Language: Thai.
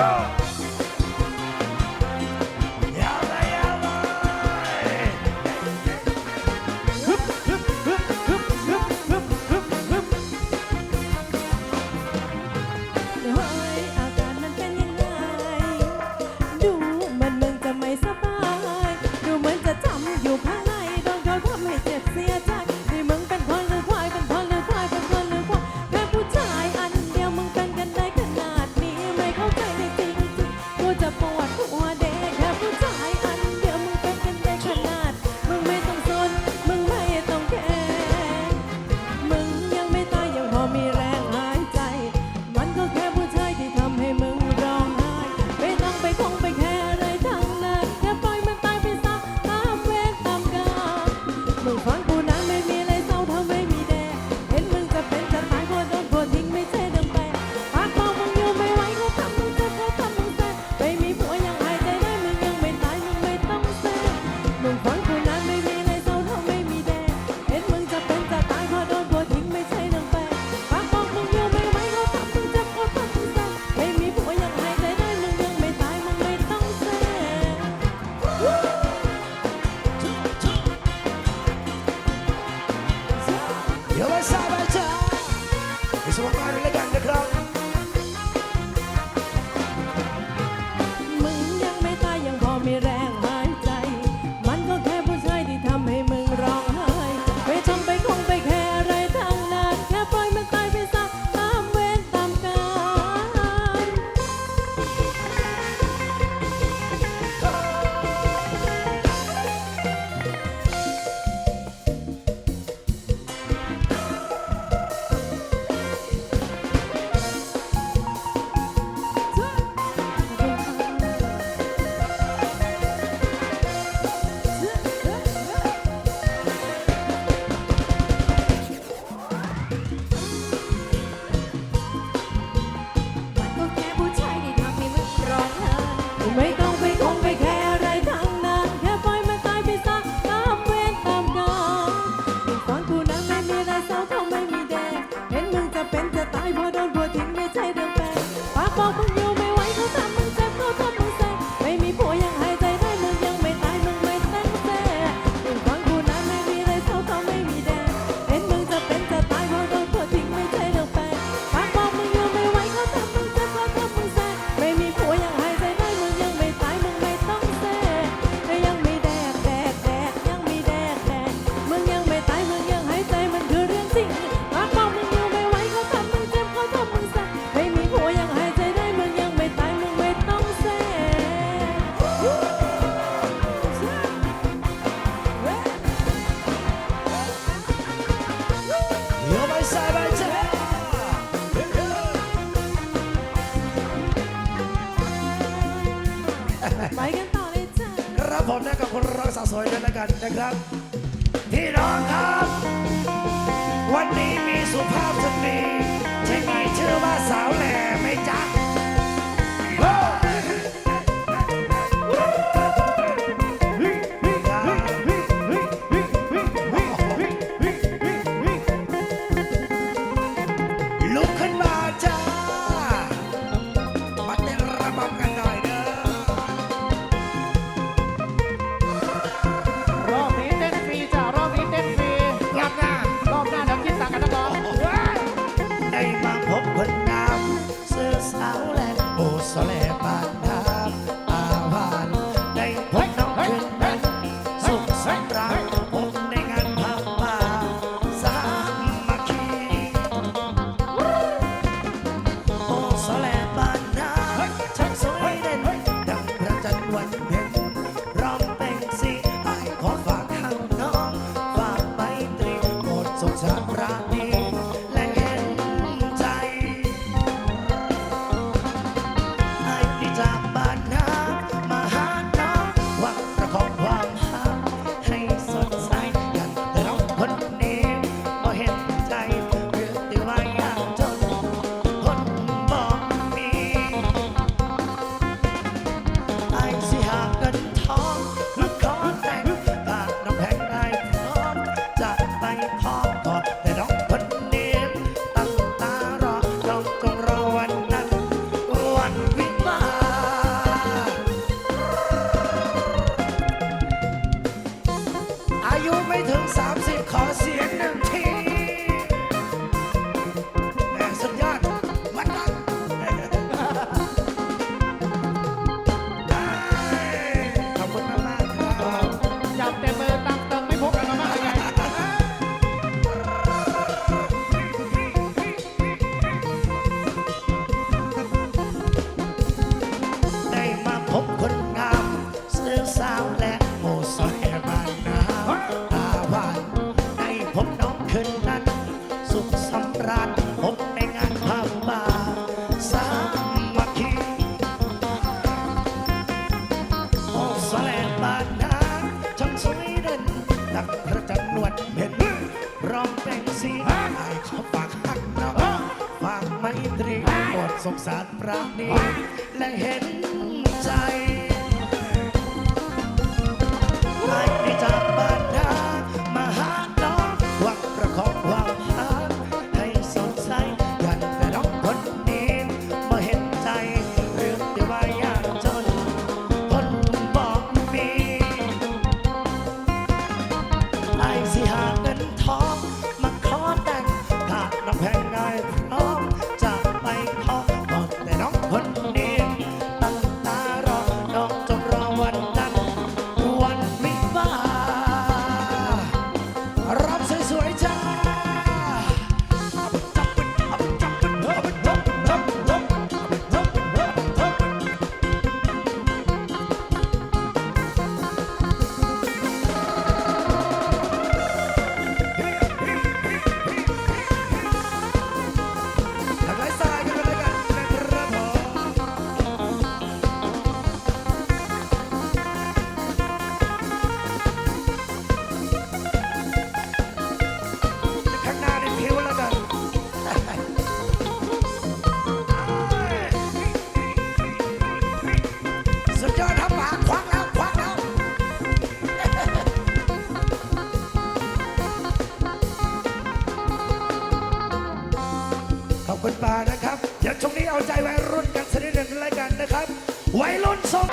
Go! You were savage. It's a man in the ground. กันต่อเลยจ้ารับผมนะกับคนรักสาวสวยด้วยแล้วกันนะครับพี่น้องครับ วันนี้มีสุภาพสตรีที่มีชื่อว่าสาวแหล่ไม่จ๊ะ sole by night. ร้องแต่งสีให้เขอฝากหักเราฝากไมตรีหมดสงสารปรานี้และเห็นใจไม่ได้จากบ้านนามาหาน้องวักประคองความหักให้สดใสยันแต่น้องคนนี้มาเห็นใจเรื่องที่ว่ายากจนคนบอกมีไอ้สิ